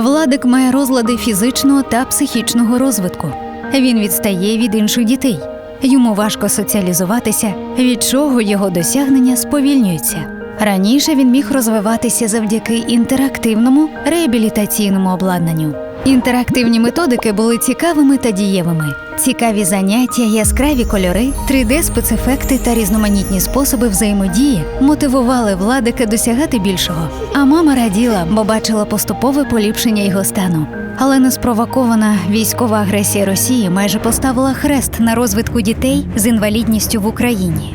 Владик має розлади фізичного та психічного розвитку. Він відстає від інших дітей. Йому важко соціалізуватися, від чого його досягнення сповільнюються. Раніше він міг розвиватися завдяки інтерактивному реабілітаційному обладнанню. Інтерактивні методики були цікавими та дієвими. Цікаві заняття, яскраві кольори, 3D-спецефекти та різноманітні способи взаємодії мотивували владика досягати більшого. А мама раділа, бо бачила поступове поліпшення його стану. Але неспровокована військова агресія Росії майже поставила хрест на розвитку дітей з інвалідністю в Україні.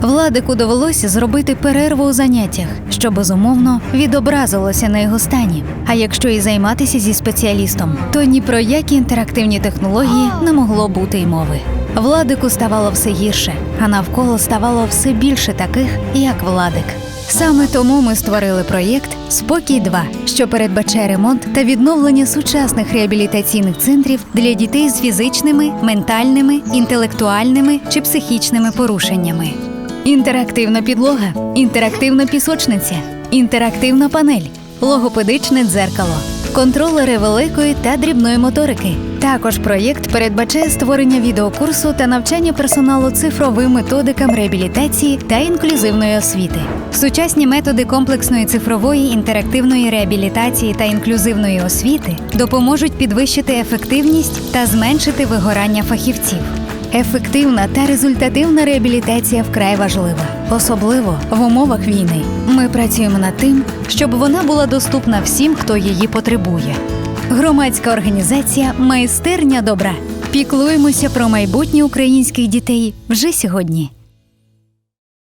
Владику довелося зробити перерву у заняттях, що безумовно відобразилося на його стані. А якщо і займатися зі спеціалістом, то ні про які інтерактивні технології не могло бути й мови. Владику ставало все гірше, а навколо ставало все більше таких, як Владик. Саме тому ми створили проєкт Спокій 2 що передбачає ремонт та відновлення сучасних реабілітаційних центрів для дітей з фізичними, ментальними, інтелектуальними чи психічними порушеннями. Інтерактивна підлога, інтерактивна пісочниця, інтерактивна панель, логопедичне дзеркало, контролери великої та дрібної моторики. Також проєкт передбачає створення відеокурсу та навчання персоналу цифровим методикам реабілітації та інклюзивної освіти. Сучасні методи комплексної цифрової інтерактивної реабілітації та інклюзивної освіти допоможуть підвищити ефективність та зменшити вигорання фахівців. Ефективна та результативна реабілітація вкрай важлива, особливо в умовах війни. Ми працюємо над тим, щоб вона була доступна всім, хто її потребує. Громадська організація Майстерня добра. Піклуємося про майбутнє українських дітей вже сьогодні.